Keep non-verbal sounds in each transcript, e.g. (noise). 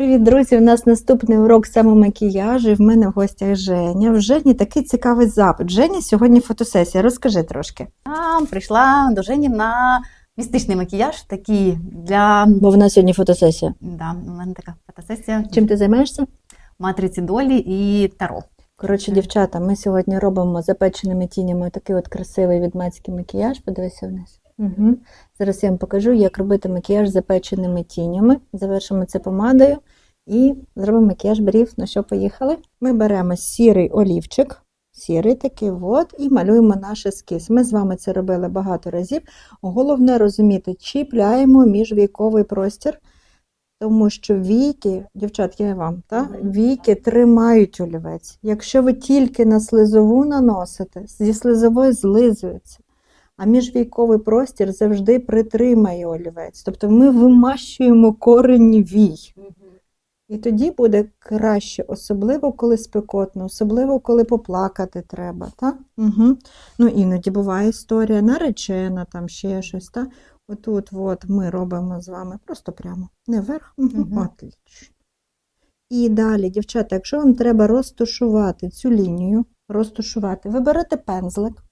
Привіт, друзі! У нас наступний урок самомакіяжу. і В мене в гостях Женя. В Жені такий цікавий запит. Женя сьогодні фотосесія. Розкажи трошки. А, прийшла до Жені на містичний макіяж, такий для. Бо в нас сьогодні фотосесія. Да, у мене така фотосесія Чим ти займаєшся? матриці долі і таро. Коротше, дівчата, ми сьогодні робимо запеченими тінями такий от красивий відмацький макіяж. Подивися вниз. Угу. Зараз я вам покажу, як робити макіяж з запеченими тінями. Завершимо це помадою і зробимо макіяж брів. Ну що, поїхали? Ми беремо сірий олівчик, сірий такий, от, і малюємо наш ескіз. Ми з вами це робили багато разів. Головне розуміти, чіпляємо міжвійковий простір. Тому що віки, дівчат, я вам, та? віки тримають олівець. Якщо ви тільки на слизову наносите, зі слизової злизується. А міжвійковий простір завжди притримає олівець. Тобто ми вимащуємо корені вій. І тоді буде краще, особливо коли спекотно, особливо коли поплакати треба. Та? Угу. Ну, іноді буває історія наречена, там ще щось. Та? Отут от ми робимо з вами просто прямо не вверх. Угу. Отлично. І далі, дівчата, якщо вам треба розташувати цю лінію, розташувати, ви берете пензлик,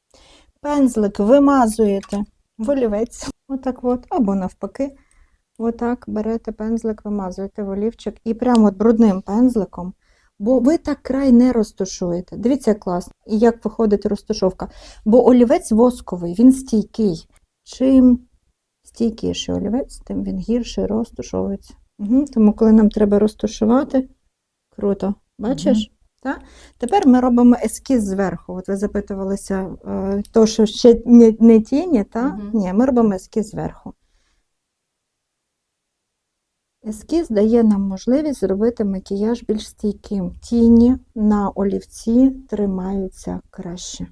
пензлик вимазуєте в олівець, отак от, або навпаки. Отак берете пензлик, вимазуєте в олівчик і прямо брудним пензликом, бо ви так край не розташуєте. Дивіться, як класно, і як виходить розташовка. Бо олівець восковий, він стійкий. Чим стійкіший олівець, тим він гірше розташовується. Угу. Тому, коли нам треба розташувати, круто. Бачиш? Так? Тепер ми робимо ескіз зверху. От ви запитувалися, е, то, що ще не, не тіні, та? Мгм. Ні, ми робимо ескіз зверху. Ескіз дає нам можливість зробити макіяж більш стійким. Тіні на олівці тримаються краще.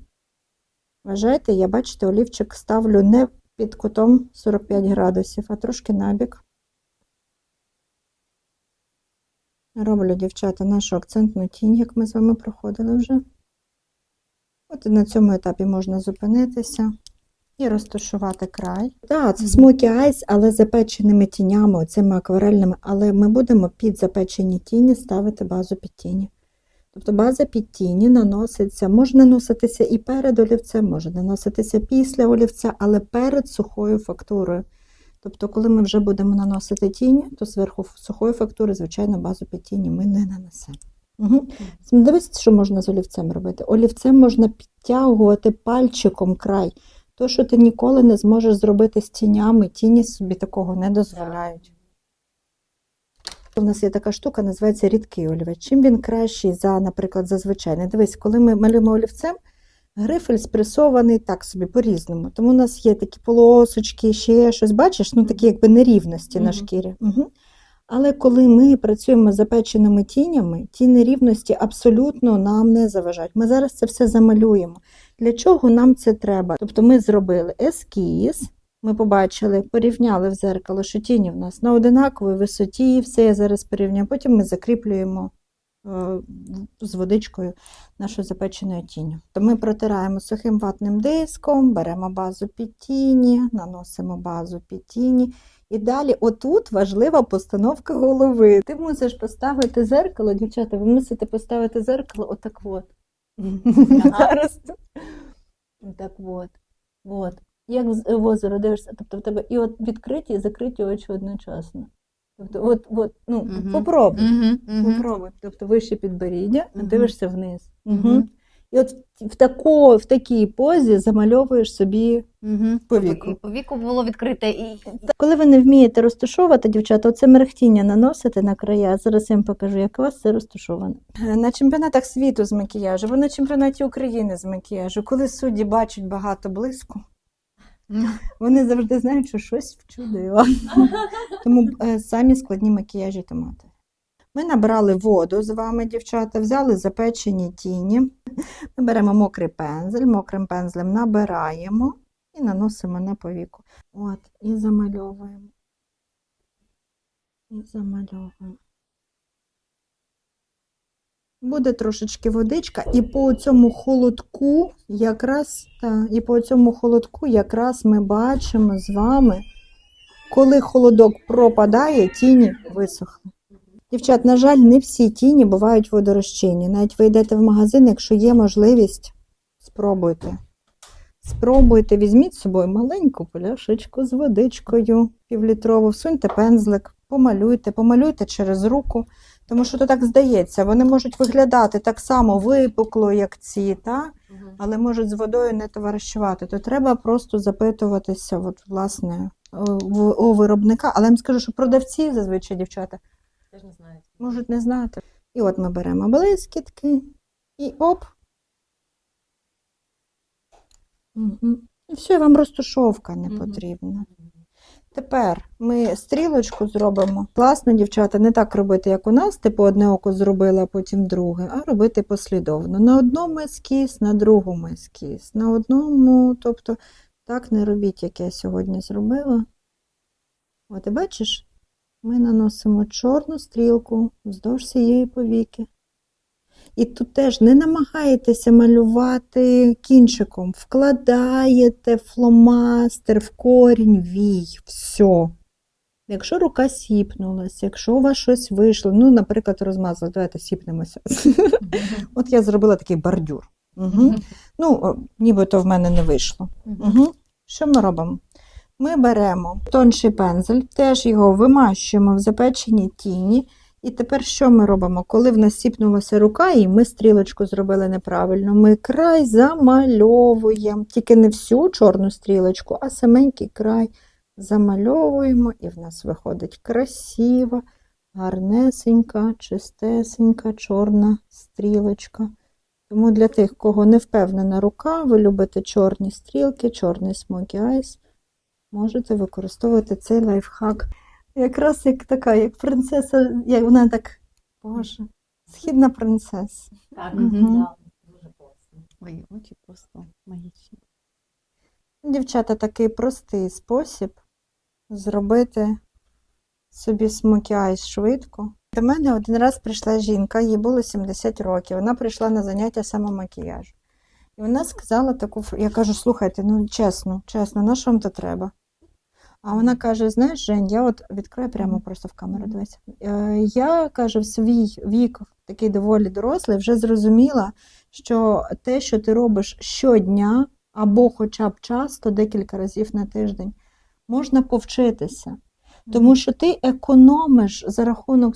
Вважайте, я бачите, олівчик ставлю не під кутом 45 градусів, а трошки набік. Роблю, дівчата, нашу акцентну тінь, як ми з вами проходили вже. От і на цьому етапі можна зупинитися і розташувати край. Так, це Smoky Eyes, але запеченими тінями, оцими акварельними, але ми будемо під запечені тіні ставити базу під тіні. Тобто база під тіні наноситься, може наноситися і перед олівцем, може наноситися після олівця, але перед сухою фактурою. Тобто, коли ми вже будемо наносити тіні, то зверху сухої фактури, звичайно, базу під тіні ми не нанесемо. Угу. Дивіться, що можна з олівцем робити. Олівцем можна підтягувати пальчиком край. То, що ти ніколи не зможеш зробити з тінями, тіні собі такого не дозволяють. У нас є така штука, називається рідкий олівець. Чим він кращий за, наприклад, за звичайний? Дивись, коли ми малюємо олівцем, грифель спресований так собі по-різному. Тому у нас є такі полосочки, ще щось, бачиш, ну такі якби нерівності на шкірі. Угу. Але коли ми працюємо з запеченими тінями, ті нерівності абсолютно нам не заважають. Ми зараз це все замалюємо. Для чого нам це треба? Тобто ми зробили ескіз, ми побачили, порівняли в зеркало, що тіні в нас на одинаковій висоті, все я зараз порівняю. Потім ми закріплюємо з водичкою нашу запеченою тінню. То ми протираємо сухим ватним диском, беремо базу під тіні, наносимо базу під тіні. І далі, отут важлива постановка голови. Ти мусиш поставити зеркало, дівчата, ви мусите поставити зеркало отак от. (laughs) Зараз. Так от. От. Як в озеро дивишся, тобто в тебе і от відкриті, і закриті очі одночасно. Тобто, от, от, ну, Мгм. попробуй. Угу, Попробуй. Тобто вище підборіддя, Мгм. дивишся вниз. Угу. І от в, тако, в такій позі замальовуєш собі Угу. Повіку. По віку було відкрите і. Коли ви не вмієте розташовувати, дівчата, оце мерехтіння наносите на края. Зараз я вам покажу, як у вас це розташовано. На чемпіонатах світу з макіяжу, або на чемпіонаті України з макіяжу, коли судді бачать багато блиску, (laughs) вони завжди знають, що щось вчудило. (laughs) Тому е, самі складні макіяжі томати. Ми набрали воду з вами, дівчата, взяли запечені тіні. Ми беремо мокрий пензель, мокрим пензлем набираємо і наносимо на повіку. От, і замальовуємо. І замальовуємо. Буде трошечки водичка, і по цьому холодку, якраз, та, і по цьому холодку якраз ми бачимо з вами, коли холодок пропадає, тіні висохли. Дівчат, на жаль, не всі тіні бувають водорозчинні. Навіть ви йдете в магазин, якщо є можливість, спробуйте. Спробуйте, візьміть з собою маленьку пляшечку з водичкою півлітрову, всуньте пензлик, помалюйте, помалюйте через руку, тому що то так здається, вони можуть виглядати так само випукло, як ці, та? але можуть з водою не товаришувати. То треба просто запитуватися, от, власне, у, виробника. Але я вам скажу, що продавці зазвичай дівчата Теж не знаю. можуть не знати. І от ми беремо блискітки і оп. Угу. І все, вам розтушовка не потрібна. Тепер ми стрілочку зробимо. Класно, дівчата, не так робити, як у нас, типу одне око зробила, а потім друге, а робити послідовно. На одному ескіз, на другому ескіз, на одному, тобто так не робіть, як я сьогодні зробила. От і бачиш, ми наносимо чорну стрілку вздовж цієї повіки. І тут теж не намагаєтеся малювати кінчиком, вкладаєте фломастер в корінь вій, все. Якщо рука сіпнулась, якщо у вас щось вийшло, ну, наприклад, розмазала, давайте сіпнемося. От я зробила такий бордюр. Угу. Ну, нібито в мене не вийшло. Угу. Що ми робимо? Ми беремо тонший пензель, теж його вимащуємо в запеченій тіні. І тепер що ми робимо? Коли в нас сіпнулася рука, і ми стрілочку зробили неправильно, ми край замальовуємо. Тільки не всю чорну стрілочку, а саменький край замальовуємо, і в нас виходить красива, гарнесенька, чистесенька чорна стрілочка. Тому для тих, кого не впевнена рука, ви любите чорні стрілки, чорний смокі айс, можете використовувати цей лайфхак. Якраз як така, як принцеса, як вона так, боже, східна принцеса. Так, Мгм. да, дуже класно. Ой, очі просто магічні. Дівчата, такий простий спосіб зробити собі смокі айс швидко. До мене один раз прийшла жінка, їй було 70 років. Вона прийшла на заняття самомакіяжу. І вона сказала таку я кажу, слухайте, ну чесно, чесно, на що вам то треба? А вона каже: знаєш, Жень, я от відкрию прямо просто в камеру, дивись. Е, Я каже, в свій вік, такий доволі дорослий, вже зрозуміла, що те, що ти робиш щодня, або хоча б часто, декілька разів на тиждень, можна повчитися. Тому що ти економиш за рахунок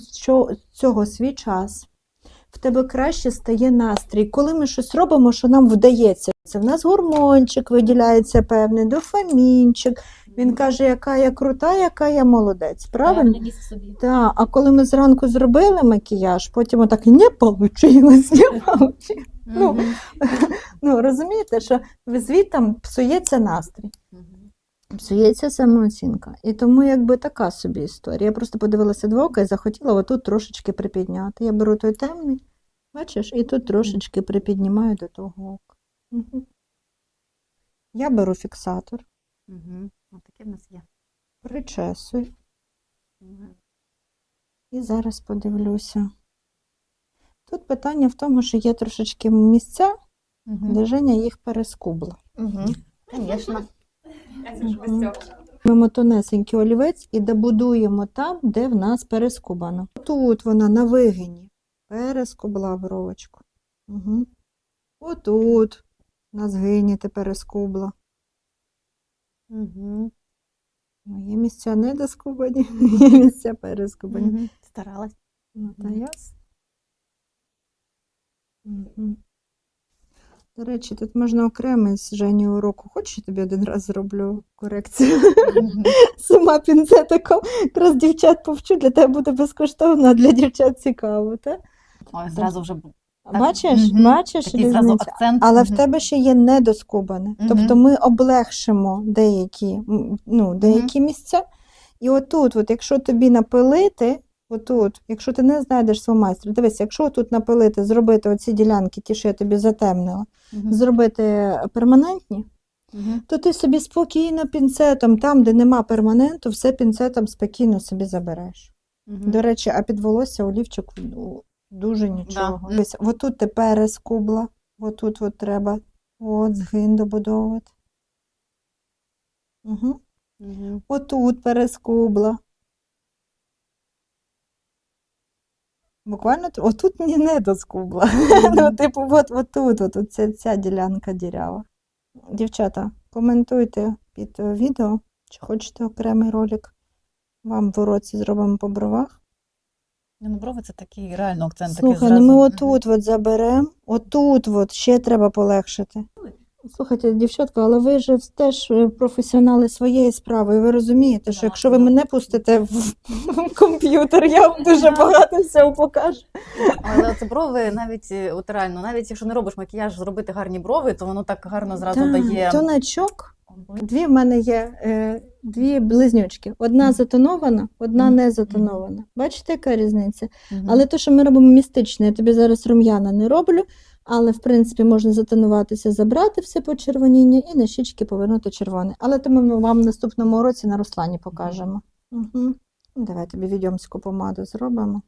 цього свій час. В тебе краще стає настрій. Коли ми щось робимо, що нам вдається. Це в нас гормончик виділяється певний, дофамінчик. Він каже, яка я крута, яка я молодець. Правильно? собі. Так, а коли ми зранку зробили макіяж, потім отак не вийшло, не вийшло. Ну, (laughs) Ну, розумієте, що звідтам псується настрій, псується самооцінка. І тому якби така собі історія. Я просто подивилася два ока і захотіла отут трошечки припідняти. Я беру той темний, бачиш, і тут трошечки припіднімаю до того ока. Мгм. Я беру фіксатор, Угу. Ось таке в нас є. причесую Мгм. і зараз подивлюся. Тут питання в тому, що є трошечки місця, де Женя їх перескубла. Звісно. Мгм. Візьмемо тонесенький олівець і добудуємо там, де в нас перескубано. Тут вона на вигині перескубла бровочку. Угу. Отут на згині ти перескубла. Угу. Ну, Є місця недоскубані, (laughs) є місця перескубані. Угу. Старалась. Ну, та ясно. Угу. До речі, тут можна окремий з Жені уроку. Хочеш, я тобі один раз зроблю корекцію? (laughs) Сама пінцетиком. Якраз дівчат повчу, для тебе буде безкоштовно, а для дівчат цікаво, так? Ой, зразу вже Бачиш, мгм. бачиш такий зразу різницю? акцент. Але в Мгм. тебе ще є недоскубане. Мгм. Тобто ми облегшимо деякі, м, ну, деякі місця. І отут, от, якщо тобі напилити, отут, якщо ти не знайдеш свого майстра, дивись, якщо тут напилити, зробити оці ділянки, ті, що я тобі затемнила, Мгм. зробити перманентні, Мгм. то ти собі спокійно пінцетом, там, де нема перманенту, все пінцетом спокійно собі забереш. Мгм. До речі, а під волосся олівчик ну, дуже нічого. Да. Дивись, отут ти перескубла, отут от треба от, згин добудовувати. Угу. Мгм. Отут перескубла. Буквально отут мені не доскубла. Ну, типу, от, от тут, от, от ця, ця ділянка дірява. Дівчата, коментуйте під е, відео, чи хочете окремий ролик. Вам в уроці зробимо по бровах. Ну, брови це такий реально акцент. Слухай, такий ну ми отут от заберемо, отут от ще треба полегшити. Слухайте, дівчатка, але ви ж теж е, професіонали своєї справи, і ви розумієте, що якщо ви мене пустите в, комп'ютер, я вам дуже багато всього покажу. Але це брови навіть е, от реально, навіть якщо не робиш макіяж, зробити гарні брови, то воно так гарно зразу Так, дає. Тонечок. Дві в мене є е, дві близнючки. Одна затонована, одна не затонована. Бачите, яка різниця? Але те, що ми робимо містичне, я тобі зараз рум'яна не роблю, але в принципі можна затонуватися, забрати все почервоніння і на щічки повернути червоне. Але то ми вам в наступному році на Руслані покажемо. Угу. Давай тобі відьомську помаду зробимо.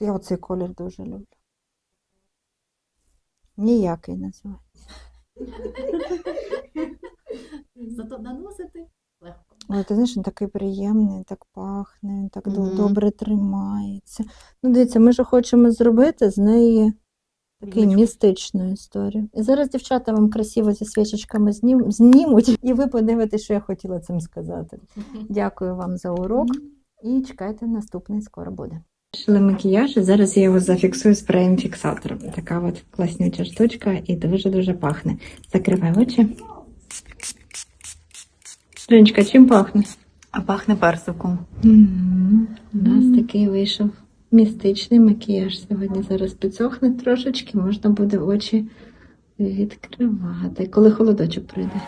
Я оцей колір дуже люблю. Ніякий називається. Зато наносити легко. Ой, ти знаєш, він такий приємний, так пахне, він так до- Мгм. добре тримається. Ну, дивіться, ми ж хочемо зробити з неї такий містичну історію. І зараз дівчата вам красиво зі свічечками знім, знімуть, і ви подивитесь, що я хотіла цим сказати. Дякую вам за урок і чекайте, наступний скоро буде. Шили макіяж, і зараз я його зафіксую спреєм фіксатором. Така от класнюча штучка і дуже-дуже пахне. Закривай очі. Женечка, чим пахне? А пахне персиком. У нас такий вийшов містичний макіяж сьогодні. Зараз підсохне трошечки, можна буде очі відкривати, коли холодочок прийде.